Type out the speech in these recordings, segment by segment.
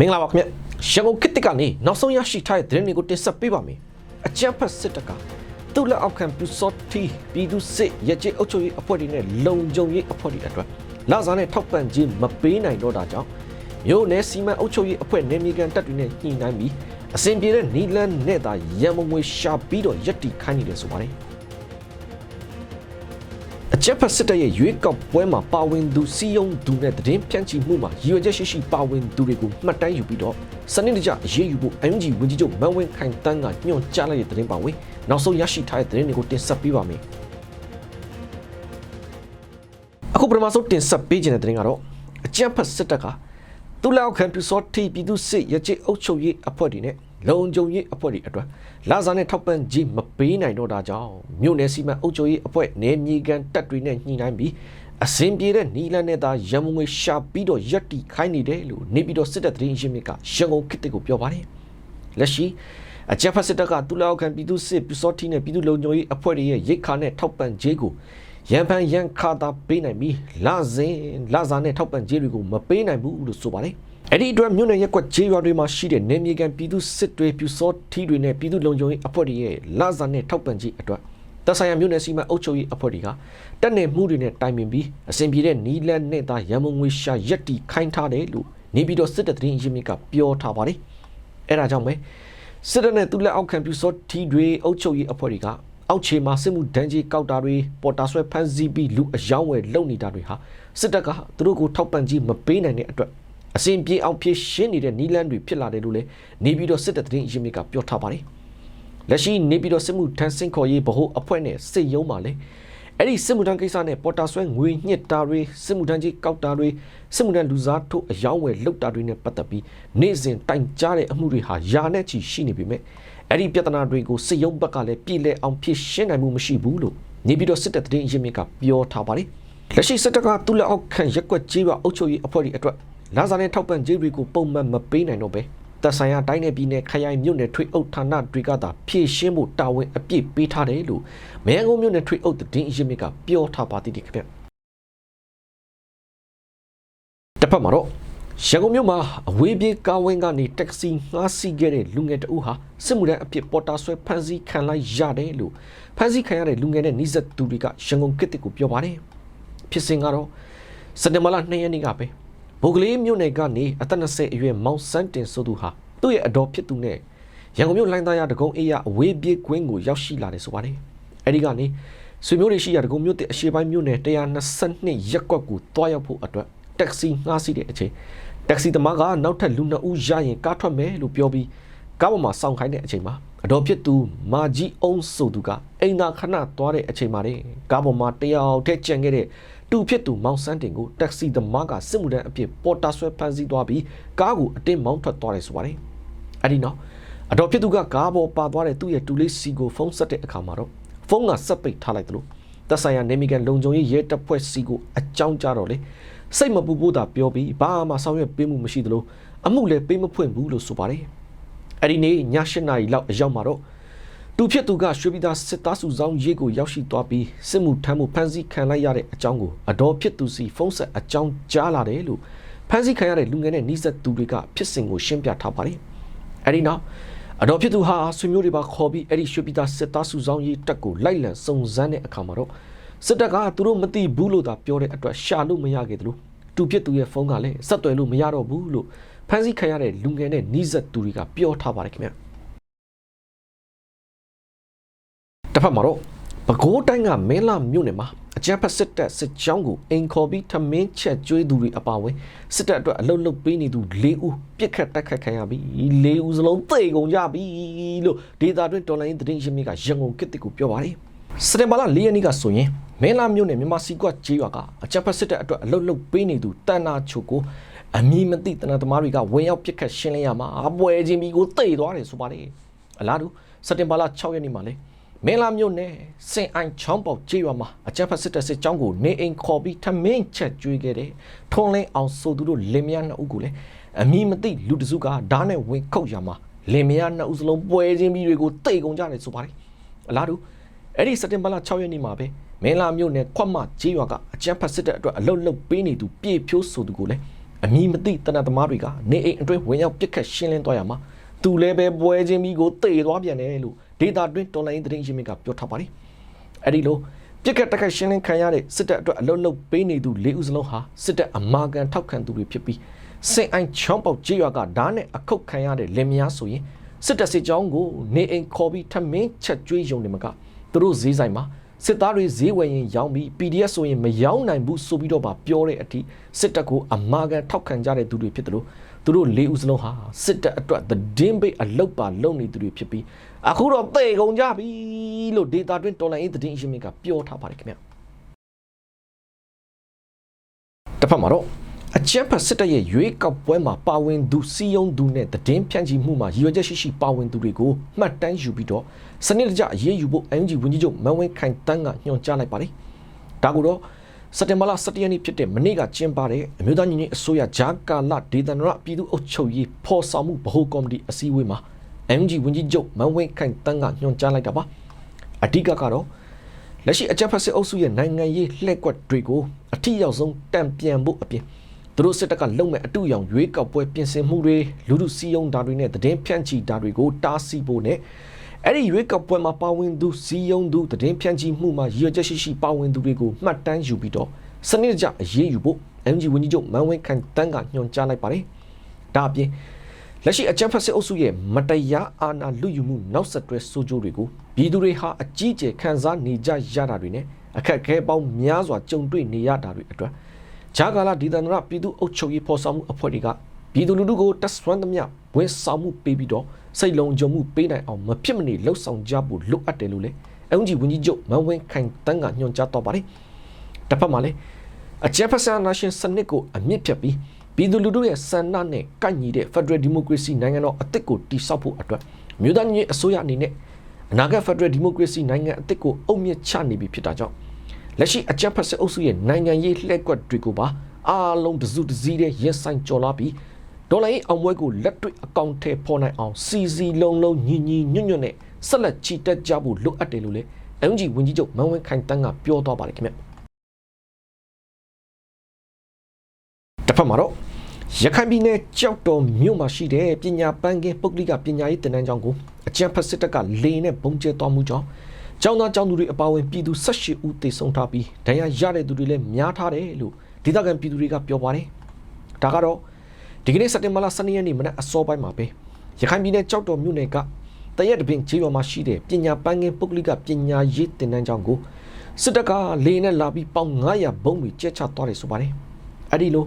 မင်္ဂလာပါခင်ဗျရန်ကုန်ခေတ်တစ်ကနေနောက်ဆုံးရရှိထားတဲ့သတင်းတွေကိုတင်ဆက်ပေးပါမယ်အကြံဖတ်စစ်တပ်ကသူ့လက်အောက်ခံပြူစောတီပြည်သူစစ်ရကြေအုပ်ချုပ်ရေးအဖွဲ့တွေနဲ့လုံခြုံရေးအဖွဲ့တွေအတွက်လာစားနဲ့ထောက်ပံ့ခြင်းမပေးနိုင်တော့တာကြောင့်မြို့နယ်စီမံအုပ်ချုပ်ရေးအဖွဲ့နယ်မြေကန်တပ်တွေနဲ့ညှိနှိုင်းပြီးအစဉ်ပြေတဲ့နီလန်းနဲ့သာရန်မငွေရှာပြီးတော့ရက်တီခိုင်းနေတယ်ဆိုပါတယ် အချက်ဖတ်စစ်တပ်ရဲ့ရွေးကောက်ပွဲမှာပါဝင်သူစီယုံသူနဲ့တည်င်းဖြန့်ချီမှုမှာရည်ရွယ်ချက်ရှိရှိပါဝင်သူတွေကိုမှတ်တမ်းယူပြီးတော့စနစ်တကျအရေးယူဖို့ MG ဝန်ကြီးချုပ်မန်ဝင်းခိုင်တန်းကညွှန်ကြားလိုက်တဲ့တည်င်းပါဝင်နောက်ဆုံးရရှိထားတဲ့တည်င်းတွေကိုတင်ဆက်ပေးပါမယ်အခုပထမဆုံးတင်ဆက်ပေးခြင်းတဲ့တည်င်းကတော့အကြံဖတ်စစ်တပ်ကသူလောက်ခံပြူစောတီပြည်သူစစ်ရကြေအုပ်ချုပ်ရေးအဖွဲ့တွေနဲ့ လုံခြုံရေးအဖွဲ့တွေအတွက်လာစားနဲ့ထောက်ပံ့ခြင်းမပေးနိုင်တော့တာကြောင့်မြို့နယ်စီမံအုပ်ချုပ်ရေးအဖွဲ့နယ်မြေကန်တပ်တွေနဲ့ညှိနှိုင်းပြီးအစဉ်ပြေတဲ့နီလန်းနဲ့သာရန်မငွေရှာပြီးတော့ရက်တီခိုင်းနေတယ်လို့နေပြီးတော့စစ်တပ်သတင်းရင်းမြစ်ကရန်ကုန်ခေတ်တစ်ကိုပြောပါတယ်လက်ရှိအကြက်ဖက်စစ်တပ်ကသူလောက်ခံပြည်သူစစ်ပြူစောတီနဲ့ပြည်သူလုံခြုံရေးအဖွဲ့တွေရဲ့ရိတ်ခါနဲ့ထောက်ပံ့ခြင်းကိုရန်ဖန်ရန်ခါတာပေးနိုင်ပြီးလာစဉ်လာစားနဲ့ထောက်ပံ့ခြင်းတွေကိုမပေးနိုင်ဘူးလို့ဆိုပါတယ် အဲ့ဒီအတွက်မြို့နယ်ရက်ကွက်ခြေရွာတွေမှာရှိတဲ့နေမြေကန်ပြည်သူစစ်တွေပြူစောထီတွေနဲ့ပြည်သူလုံခြုံရေးအဖွဲ့တွေရဲ့လာစားနဲ့ထောက်ပံ့ခြင်းအတွက်သက်ဆိုင်ရာမြို့နယ်စီမံအုပ်ချုပ်ရေးအဖွဲ့တွေကတက်နေမှုတွေနဲ့တိုင်ပင်ပြီးအစဉ်ပြေတဲ့နီလန်နဲ့သားရန်မုံငွေရှာရက်တီခိုင်းထားတယ်လို့နေပြည်တော်စစ်တပ်သတင်းရင်းမြစ်ကပြောထားပါတယ်အဲ့ဒါကြောင့်ပဲစစ်တပ်နဲ့သူလက်အောက်ခံပြူစောထီတွေအုပ်ချုပ်ရေးအဖွဲ့တွေကအောက်ခြေမှာစစ်မှုဒဏ်ကြီးကောက်တာတွေပေါ်တာဆွဲဖမ်းဆီးပြီးလူအယောင်းဝယ်လုပ်နေတာတွေဟာစစ်တပ်ကသူတို့ကိုထောက်ပံ့ခြင်းမပေးနိုင်တဲ့အတွက် အစဉ်ပြေအောင်ဖြည့်ရှင်းနေတဲ့နီလန်တွေဖြစ်လာတယ်လို့လည်းနေပြည်တော်စစ်တပ်သတင်းရင်းမြစ်ကပြောထားပါတယ်လက်ရှိနေပြည်တော်စစ်မှုထမ်းစင်ခေါ်ရေးဗဟိုအဖွဲ့နဲ့စစ်ရုံးမှာလည်းအဲ့ဒီစစ်မှုထမ်းကိစ္စနဲ့ပေါ်တာဆွဲငွေညှစ်တာတွေစစ်မှုထမ်းကြီးကောက်တာတွေစစ်မှုထမ်းလူစားထုတ်အယောင်းဝယ်လုပ်တာတွေနဲ့ပတ်သက်ပြီးနေ့စဉ်တိုင်ကြားတဲ့အမှုတွေဟာယာနဲ့ချီရှိနေပေမဲ့အဲ့ဒီပြဿနာတွေကိုစစ်ရုံးဘက်ကလည်းပြည်လဲအောင်ဖြည့်ရှင်းနိုင်မှုမရှိဘူးလို့နေပြည်တော်စစ်တပ်သတင်းရင်းမြစ်ကပြောထားပါတယ်လက်ရှိစစ်တပ်ကသူ့လက်အောက်ခံရက်ကွက်ကြီးပါအုပ်ချုပ်ရေးအဖွဲ့တွေအတွက် လာစားနဲ့ထောက်ပံ့ကြေးတွေကိုပုံမှန်မပေးနိုင်တော့ပဲသက်ဆိုင်ရာတိုင်းနယ်ပြည်နယ်ခရိုင်မြို့နယ်ထွေအုပ်ဌာနတွေကသာဖြည့်ရှင်းဖို့တာဝန်အပြည့်ပေးထားတယ်လို့မရန်ကုန်မြို့နယ်ထွေအုပ်သတင်းအရင်းမြစ်ကပြောထားပါသေးတယ်ခင်ဗျတစ်ဖက်မှာတော့ရန်ကုန်မြို့မှာအဝေးပြေးကားဝင်းကနေတက္ကစီငှားစီးခဲ့တဲ့လူငယ်တအုပ်ဟာစစ်မှုထမ်းအဖြစ်ပေါ်တာဆွဲဖမ်းဆီးခံလိုက်ရတယ်လို့ဖမ်းဆီးခံရတဲ့လူငယ်နဲ့နှိစက်သူတွေကရန်ကုန်ကစ်တစ်ကိုပြောပါတယ်ဖြစ်စဉ်ကတော့စက်တင်ဘာလ2ရက်နေ့ကပဲ ဘိုကလေးမြို့နယ်ကနေအသက်20အရွယ်မောင်စန်းတင်ဆိုသူဟာသူ့ရဲ့အတော်ဖြစ်သူနဲ့ရန်ကုန်မြို့လိုင်းသားရတကုံအေးရအဝေးပြေးကွင်းကိုရောက်ရှိလာတယ်ဆိုပါတယ်အဲဒီကနေဆွေမျိုးတွေရှိရတကုံမြို့တဲ့အရှေ့ပိုင်းမြို့နယ်122ရက်ကွက်ကိုတွားရောက်ဖို့အတွက်တက္ကစီငှားစီးတဲ့အချိန်တက္ကစီသမားကနောက်ထပ်လူနှစ်ဦးရရင်ကားထွက်မယ်လို့ပြောပြီးကားပေါ်မှာစောင့်ခိုင်းတဲ့အချိန်မှာအတော်ဖြစ်သူမာကြီးအုံးဆိုသူကအိမ်သာခဏသွားတဲ့အချိန်မှာတဲ့ကားပေါ်မှာတယောက်တည်းကြံခဲ့တဲ့ တူဖြစ်သူမောင်စန်းတင်ကိုတက္ကစီသမားကစစ်မှုထမ်းအဖြစ်ပေါ်တာဆွဲဖမ်းဆီးသွားပြီးကားကိုအတင်းမောင်းထွက်သွားတယ်ဆိုပါတယ်အဲ့ဒီနောက်အတော်ဖြစ်သူကကားပေါ်ပါသွားတဲ့သူ့ရဲ့တူလေးစီကိုဖုန်းဆက်တဲ့အခါမှာတော့ဖုန်းကဆက်ပိတ်ထားလိုက်တယ်လို့သက်ဆိုင်ရာနေမီကန်လုံခြုံရေးရဲတပ်ဖွဲ့စီကိုအကြောင်းကြားတော့လေစိတ်မပူဖို့သာပြောပြီးဘာမှဆောင်ရွက်ပေးမှုမရှိသလိုအမှုလည်းပေးမဖွင့်ဘူးလို့ဆိုပါတယ်အဲ့ဒီနေ့ည၈နာရီလောက်အရောက်မှာတော့ သူဖြစ်သူကရွှေပြည်သားစစ်သားစုဆောင်ရေးကိုရောက်ရှိသွားပြီးစစ်မှုထမ်းမှုဖမ်းဆီးခံလိုက်ရတဲ့အကြောင်းကိုအတော်ဖြစ်သူစီဖုန်းဆက်အကြောင်းကြားလာတယ်လို့ဖမ်းဆီးခံရတဲ့လူငယ်နဲ့နှိစက်သူတွေကဖြစ်စဉ်ကိုရှင်းပြထားပါတယ်အဲ့ဒီနောက်အတော်ဖြစ်သူဟာဆွေမျိုးတွေပါခေါ်ပြီးအဲ့ဒီရွှေပြည်သားစစ်သားစုဆောင်ရေးတက်ကိုလိုက်လံစုံစမ်းတဲ့အခါမှာတော့စစ်တပ်ကသူတို့မသိဘူးလို့သာပြောတဲ့အတွက်ရှာလို့မရခဲ့သလိုတူဖြစ်သူရဲ့ဖုန်းကလည်းဆက်သွယ်လို့မရတော့ဘူးလို့ဖမ်းဆီးခံရတဲ့လူငယ်နဲ့နှိစက်သူတွေကပြောထားပါတယ်ခင်ဗျ တစ်ဖက်မှာတော့ပဲခူးတိုင်းကမင်းလာမြို့နယ်မှာအကြမ်းဖက်စစ်တပ်စစ်ကြောင်းကိုအိမ်ခေါ်ပြီးထမင်းချက်ကျွေးသူတွေအပါအဝင်စစ်တပ်အတွက်အလုတ်လုတ်ပေးနေသူ၄ဦးပြစ်ခတ်တိုက်ခတ်ခံရပြီး၄ဦးစလုံးသေကုန်ကြပြီလို့ဒေတာတွင်တော်လိုင်းသတင်းရင်းမြစ်ကရန်ကုန်ကစ်တစ်ကိုပြောပါတယ်စက်တင်ဘာလ၄ရက်နေ့ကဆိုရင်မင်းလာမြို့နယ်မြန်မာစီကွက်ကျေးရွာကအကြမ်းဖက်စစ်တပ်အတွက်အလုတ်လုတ်ပေးနေသူတန်နာချိုကိုအမီမသိတနသမားတွေကဝင်ရောက်ပြစ်ခတ်ရှင်းလင်းရမှာအပွဲချင်းပြီးကိုတိတ်သွားတယ်ဆိုပါတယ်အလားတူစက်တင်ဘာလ6ရက်နေ့မှာလဲ မင်းလာမြို့နယ်စင်အိုင်ချောင်းပေါက်ကျေးရွာမှာအကြမ်းဖက်စစ်တပ်စစ်ကြောင်းကိုနေအိမ်ခေါ်ပြီးထမင်းချက်ကျွေးခဲ့တဲ့ထွန်းလင်းအောင်ဆိုသူတို့လင်မယားနှစ်ဦးကိုလည်းအမီမသိလူတစုကဓာတ်နဲ့ဝင်ခုတ်ရမှာလင်မယားနှစ်ဦးစလုံးပွဲချင်းပြီးတွေကိုတိတ်ကုန်ကြတယ်ဆိုပါတယ်အလားတူအဲ့ဒီစက်တင်ဘာလ6ရက်နေ့မှာပဲမင်းလာမြို့နယ်ခွတ်မကျေးရွာကအကြမ်းဖက်စစ်တပ်အတွက်အလုတ်လုတ်ပေးနေသူပြေဖြိုးဆိုသူကိုလည်းအမည်မသိတနတ်သမားတွေကနေအိမ်အတွင်းဝင်ရောက်ပစ်ခတ်ရှင်းလင်းသွားရမှာသူလည်းပဲပွဲချင်းပြီးကိုတေသွားပြန်တယ်လို့ ဒေတာတွင်းတော်လိုင်းသတင်းရင်းမြစ်ကပြောထားပါတယ်အဲ့ဒီလိုပြစ်ခတ်တက်ခတ်ရှင်းလင်းခံရတဲ့စစ်တပ်အတွက်အလုတ်လုတ်ပေးနေသူ၄ဦးစလုံးဟာစစ်တပ်အမာကန်ထောက်ခံသူတွေဖြစ်ပြီးစင်အိုင်ချောင်းပေါက်ကြေးရွာကဓာတ်နဲ့အခုတ်ခံရတဲ့လင်မယားဆိုရင်စစ်တပ်စစ်ကြောင်းကိုနေအိမ်ခေါ်ပြီးထမင်းချက်ကျွေးရုံနေမှာကသူတို့ဈေးဆိုင်မှာ စစ်သားတွေဈေးဝယ်ရင်ရောင်းပြီး PDF ဆိုရင်မရောင်းနိုင်ဘူးဆိုပြီးတော့ပါပြောတဲ့အထိစစ်တပ်ကိုအမာကန်ထောက်ခံကြတဲ့သူတွေဖြစ်တယ်လို့သူတို့၄ဦးစလုံးဟာစစ်တပ်အတွက်သတင်းပိတ်အလုတ်ပါလုပ်နေသူတွေဖြစ်ပြီးအခုတော့သေကုန်ကြပြီလို့ဒေတာတွင်းတော်လိုင်းရေးသတင်းအရှင်မြစ်ကပြောထားပါတယ်ခင်ဗျတစ်ဖက်မှာတော့ အချမ်းဖတ်စစ်တပ်ရဲ့ရွေးကောက်ပွဲမှာပါဝင်သူစီယုံသူနဲ့သတင်းဖြန့်ချီမှုမှာရည်ရွယ်ချက်ရှိရှိပါဝင်သူတွေကိုမှတ်တမ်းယူပြီးတော့စနစ်တကျအရေးယူဖို့ MG ဝန်ကြီးချုပ်မန်ဝင်းခိုင်တန်းကညွှန်ကြားလိုက်ပါတယ်ဒါကိုတော့စက်တင်ဘာလ17ရက်နေ့ဖြစ်တဲ့မနေ့ကကျင်းပတဲ့အမျိုးသားညီညွတ်ရေးအစိုးရဂျာကာလဒေသနာပြည်သူ့အုပ်ချုပ်ရေးဖော်ဆောင်မှုဗဟိုကော်မတီအစည်းအဝေးမှာ MG ဝန်ကြီးချုပ်မန်ဝင်းခိုင်တန်းကညွှန်ကြားလိုက်တာပါအဓိကကတော့လက်ရှိအကြမ်းဖက်စစ်အုပ်စုရဲ့နိုင်ငံရေးလှည့်ကွက်တွေကိုအထီရောက်ဆုံးတံပြန်ဖို့အပြင် သူတို့စစ်တပ်ကလုံမဲ့အတူရောင်ရွေးကောက်ပွဲပြင်ဆင်မှုတွေလူလူစည်းရုံးတာတွေနဲ့တည်င်းဖြန့်ချီတာတွေကိုတားဆီးဖို့နဲ့အဲ့ဒီရွေးကောက်ပွဲမှာပါဝင်သူစည်းရုံးသူတည်င်းဖြန့်ချီမှုမှာရည်ရွယ်ချက်ရှိရှိပါဝင်သူတွေကိုမှတ်တမ်းယူပြီးတော့စနစ်တကျအရေးယူဖို့ MG ဝန်ကြီးချုပ်မန်ဝင်းခိုင်တန်းကညွှန်ကြားလိုက်ပါတယ်ဒါအပြင်လက်ရှိအကြမ်းဖက်စစ်အုပ်စုရဲ့မတရားအာဏာလုယူမှုနောက်ဆက်တွဲဆိုးကျိုးတွေကိုပြည်သူတွေဟာအကြီးအကျယ်ခံစားနေကြရတာတွေနဲ့အခက်အခဲပေါင်းများစွာကြုံတွေ့နေရတာတွေအတွက် ဂျာကာလာဒီသန္တရပြည်သူ့အုပ်ချုပ်ရေးဖော်ဆောင်မှုအဖွဲ့တွေကပြည်သူလူထုကိုတက်ဆွမ်းသမျှဝန်ဆောင်မှုပေးပြီးတော့စိတ်လုံးကြုံမှုပေးနိုင်အောင်မဖြစ်မနေလှုပ်ဆောင်ကြဖို့လိုအပ်တယ်လို့လေအုံကြီးဝန်ကြီးချုပ်မန်ဝင်းခိုင်တန်းကညွှန်ကြားတော့ပါတယ်တစ်ဖက်မှာလည်းအကြမ်းဖက်ဆန်နာရှင်စနစ်ကိုအမြင့်ဖြတ်ပြီးပြည်သူလူထုရဲ့ဆန္ဒနဲ့ကိုက်ညီတဲ့ Federal Democracy နိုင်ငံတော်အသစ်ကိုတည်ဆောက်ဖို့အတွက်မြို့သားညီအစိုးရအနေနဲ့အနာဂတ် Federal Democracy နိုင်ငံအသစ်ကိုအုံမြင့်ချနေပြီဖြစ်တာကြောင့် လက်ရှိအကြမ်းဖက်စစ်အုပ်စုရဲ့နိုင်ငံရေးလှည့်ကွက်တွေကိုပါအားလုံးတစုတစည်းတဲ့ရင်ဆိုင်ကြော်လာပြီးဒေါ်လာရေးအောင်ပွဲကိုလက်တွေ့အကောင့်ထဲပေါ်နိုင်အောင်စီစီလုံးလုံးညီညီညွတ်ညွတ်နဲ့ဆက်လက်ချီတက်ကြဖို့လိုအပ်တယ်လို့လေအန်ဂျီဝန်ကြီးချုပ်မန်ဝင်းခိုင်တန်းကပြောသွားပါတယ်ခင်ဗျတစ်ဖက်မှာတော့ရခိုင်ပြည်နယ်ကြောက်တော်မြို့မှာရှိတဲ့ပညာပန်းကင်းပုဂ္ဂလိကပညာရေးတင်နန်းကျောင်းကိုအကြံဖက်စစ်တပ်ကလေနဲ့ပုံကျဲသွားမှုကြောင့် ကျောင်းသားကျောင်းသူတွေအပါအဝင်ပြည်သူ18ဦးသေဆုံးထားပြီးဒဏ်ရာရတဲ့သူတွေလည်းများထားတယ်လို့ဒေသခံပြည်သူတွေကပြောပါတယ်။ဒါကတော့ဒီကနေ့စက်တင်ဘာလ12ရက်နေ့မနက်အစောပိုင်းမှာပဲရခိုင်ပြည်နယ်ကြောက်တော်မြို့နယ်ကတရက်တပင်ခြေတော်မှာရှိတဲ့ပညာပန်းကင်းပုဂ္ဂလိကပညာရေးတင်နန်းကျောင်းကိုစစ်တပ်ကလေနဲ့လာပြီးပေါင်900ဘုံတွေကျဲချသွားတယ်ဆိုပါတယ်။အဲ့ဒီလို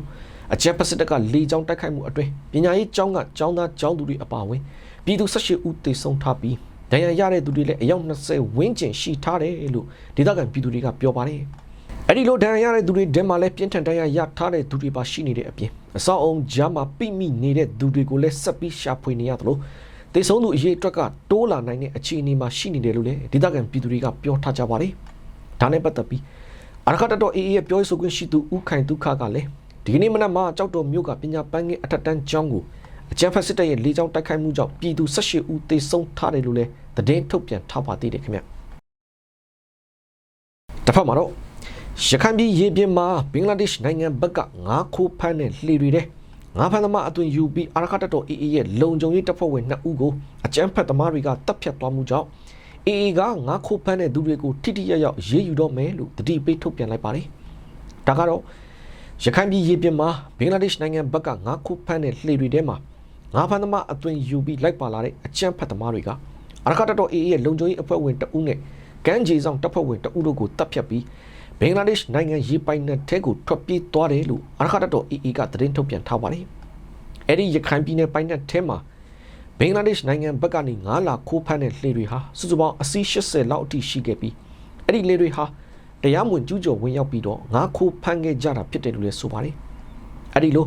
အချက်ပစစ်တပ်ကလေကြောင်းတိုက်ခိုက်မှုအတွင်းပညာရေးကျောင်းကကျောင်းသားကျောင်းသူတွေအပါအဝင်ပြည်သူ18ဦးသေဆုံးထားပြီး ဒဏ်ရာရတဲ့သူတွေလည်းအယောက်20ဝန်းကျင်ရှိထားတယ်လို့ဒေသခံပြည်သူတွေကပြောပါတယ်။အဲဒီလိုဒဏ်ရာရတဲ့သူတွေဒဲမှာလည်းပြင်းထန်ဒဏ်ရာရထားတဲ့သူတွေပါရှိနေတဲ့အပြင်အစောအောင်ဂျာမှာပိမိနေတဲ့သူတွေကိုလည်းဆက်ပြီးရှာဖွေနေရသလိုသေဆုံးသူအရေးအတွက်ကတိုးလာနိုင်တဲ့အခြေအနေမှာရှိနေတယ်လို့လည်းဒေသခံပြည်သူတွေကပြောထားကြပါတယ်။ဒါနဲ့ပတ်သက်ပြီးအရခတ်တော်အေးအေးရဲ့ပြောရေးဆိုခွင့်ရှိသူဦးခိုင်ဒုက္ခကလည်းဒီကနေ့မနက်မှာကြောက်တော်မြို့ကပညာပန်းငယ်အထက်တန်းကျောင်းကို အကြမ်းဖက်စစ်တပ်ရဲ့လေကြောင်းတိုက်ခိုက်မှုကြောင့်ပြည်သူ18ဦးသေဆုံးထားတယ်လို့လည်းသတင်းထုတ်ပြန်ထားပါသေးတယ်ခင်ဗျတစ်ဖက်မှာတော့ရခိုင်ပြည်ရေပြင်မှာဘင်္ဂလားဒေ့ရှ်နိုင်ငံဘက်ကငါးခိုးဖမ်းတဲ့လှေတွေတဲ့ငါးဖမ်းသမားအသွင်ယူပြီးအာရခတ်တော်အေးအေးရဲ့လုံခြုံရေးတပ်ဖွဲ့ဝင်2ဦးကိုအကြမ်းဖက်သမားတွေကတပ်ဖြတ်သွားမှုကြောင့်အေးအေးကငါးခိုးဖမ်းတဲ့သူတွေကိုထိထိရရောက်ရေးယူတော့မယ်လို့တတိပေးထုတ်ပြန်လိုက်ပါတယ်ဒါကတော့ရခိုင်ပြည်ရေပြင်မှာဘင်္ဂလားဒေ့ရှ်နိုင်ငံဘက်ကငါးခုဖမ်းတဲ့လှေတွေထဲမှာ ငါးဖမ်းသမားအသွင်ယူပြီးလိုက်ပါလာတဲ့အကြမ်းဖက်သမားတွေကအရခတ်တော်အေးရဲ့လုံခြုံရေးအဖွဲ့ဝင်တဦးနဲ့ကမ်းခြေဆောင်တပ်ဖွဲ့ဝင်တဦးတို့ကိုတပ်ဖြတ်ပြီးဘင်္ဂလားဒေ့ရှ်နိုင်ငံရေပိုင်နက်ထဲကိုထွက်ပြေးသွားတယ်လို့အရခတ်တော်အေးကသတင်းထုတ်ပြန်ထားပါတယ်။အဲ့ဒီရခိုင်ပြည်နယ်ပိုင်နက်ထဲမှာဘင်္ဂလားဒေ့ရှ်နိုင်ငံဘက်ကနေငါးလာခိုးဖမ်းတဲ့လှေတွေဟာစုစုပေါင်းအစီး80လောက်အထိရှိခဲ့ပြီးအဲ့ဒီလှေတွေဟာတရားမဝင်ကျူးကျော်ဝင်ရောက်ပြီးတော့ငါခိုးဖမ်းခဲ့ကြတာဖြစ်တယ်လို့လည်းဆိုပါတယ်။အဲဒီလို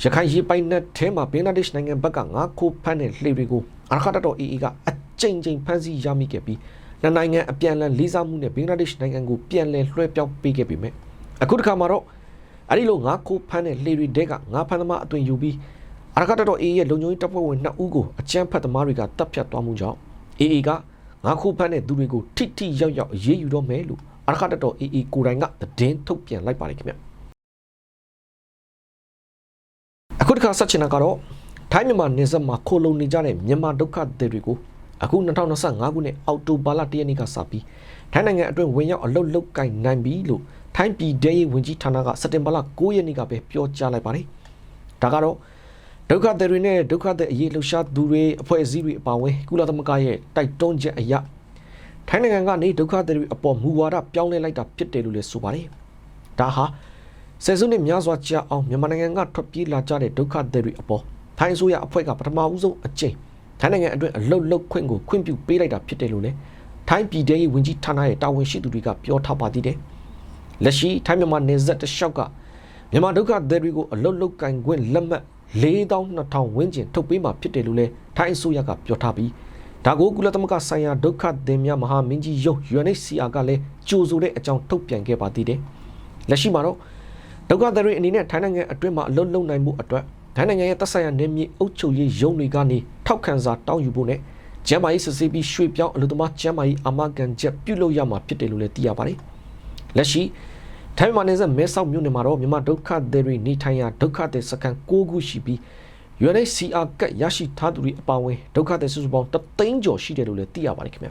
ရခိုင်ရေပိုင်နက်ထဲမှာဘင်္ဂလားဒေ့ရှ်နိုင်ငံဘက်ကငါခိုးဖမ်းတဲ့လှေတွေကိုအာခါတတော်အေအေကအကြိမ်ကြိမ်ဖမ်းဆီးရမိခဲ့ပြီးနှစ်နိုင်ငံအပြန်အလှန်လေးစားမှုနဲ့ဘင်္ဂလားဒေ့ရှ်နိုင်ငံကိုပြန်လည်လွှဲပြောင်းပေးခဲ့ပေမဲ့အခုတစ်ခါမှာတော့အဲဒီလိုငါခိုးဖမ်းတဲ့လှေတွေတဲကငါဖမ်းသမားအသွင်ယူပြီးအာခါတတော်အေအေရဲ့လုံခြုံရေးတပ်ဖွဲ့ဝင်2ဦးကိုအကြမ်းဖက်သမားတွေကတပ်ဖြတ်သွားမှုကြောင့်အေအေကငါခိုးဖမ်းတဲ့သူတွေကိုထိထိရောက်ရောက်အရေးယူတော့မယ်လို့အရခတ်တော် AA ကိုယ်တိုင်ကသတင်းထုတ်ပြန်လိုက်ပါတယ်ခင်ဗျ ခုတစ်ခါဆက်ချင်တာကတော့ထိုင်းမြန်မာနေဆက်မှာခိုလုံနေကြတဲ့မြန်မာဒုက္ခသည်တွေကိုအခု2025ခုနှစ်အောက်တိုဘာလ1ရက်နေ့ကစပြီးထိုင်းနိုင်ငံအတွင်းဝင်ရောက်အလုပ်လုပ်ကင်နိုင်ပြီလို့ထိုင်းပြည်ထောင်ရေးဝန်ကြီးဌာနကစက်တင်ဘာလ9ရက်နေ့ကပဲပြောကြားလိုက်ပါတယ်ဒါကတော့ဒုက္ခသည်တွေနဲ့ဒုက္ခသည်အရေးလှုပ်ရှားသူတွေအဖွဲ့အစည်းတွေအပါအဝင်ကုလသမဂ္ဂရဲ့တိုက်တွန်းချက်အရထိုင်းနိုင်ငံကနေဒုက္ခသည်တွေအပေါ်မူဝါဒပြောင်းလဲလိုက်တာဖြစ်တယ်လို့လည်းဆိုပါတယ်။ဒါဟာ ဆယ်စုနှစ်များစွာကြာအောင်မြန်မာနိုင်ငံကထွက်ပြေးလာကြတဲ့ဒုက္ခသည်တွေအပေါ်ထိုင်းအစိုးရအဖွဲ့ကပထမဦးဆုံးအကြိမ်ထိုင်းနိုင်ငံအတွင်းအလုတ်လုတ်ခွင့်ကိုခွင့်ပြုပေးလိုက်တာဖြစ်တယ်လို့လည်းထိုင်းပြည်ထောင်ရေးဝန်ကြီးဌာနရဲ့တာဝန်ရှိသူတွေကပြောထားပါသေးတယ်။လက်ရှိထိုင်းမြန်မာနယ်စပ်တစ်လျှောက်ကမြန်မာဒုက္ခသည်တွေကိုအလုတ်လုတ်ကင်ခွင့်လက်မှတ်4200ဝန်းကျင်ထုတ်ပေးမှာဖြစ်တယ်လို့လည်းထိုင်းအစိုးရကပြောထားပြီးဒါကိုကုလသမဂ္ဂဆိုင်ရာဒုက္ခသည်များမဟာမင်းကြီးရုံး UNHCR ကလည်းကြိုဆိုတဲ့အကြောင်းထုတ်ပြန်ခဲ့ပါသေးတယ်။လက်ရှိမှာတော့ ဒုက္ခသည်တွေအနေနဲ့ထိုင်းနိုင်ငံအတွင်းမှာအလုပ်လုပ်နိုင်မှုအတွက်ထိုင်းနိုင်ငံရဲ့တပ်ဆိုင်ရာနေမြေအုပ်ချုပ်ရေးရုံးတွေကနေထောက်ခံစာတောင်းယူဖို့နဲ့ကျန်းမာရေးစစ်ဆေးပြီးရွှေ့ပြောင်းအလုပ်သမားကျန်းမာရေးအာမခံချက်ပြုလုပ်ရမှာဖြစ်တယ်လို့လည်းသိရပါတယ်။လက်ရှိထိုင်းမြန်မာနယ်စပ်မဲဆောက်မြို့နယ်မှာတော့မြန်မာဒုက္ခသည်တွေနေထိုင်ရာဒုက္ခသည်စခန်း9ခုရှိပြီး UNHCR ကရရှိထားသူတွေအပါအဝင်ဒုက္ခသည်စုစုပေါင်းတသိန်းကျော်ရှိတယ်လို့လည်းသိရပါတယ်ခင်ဗျ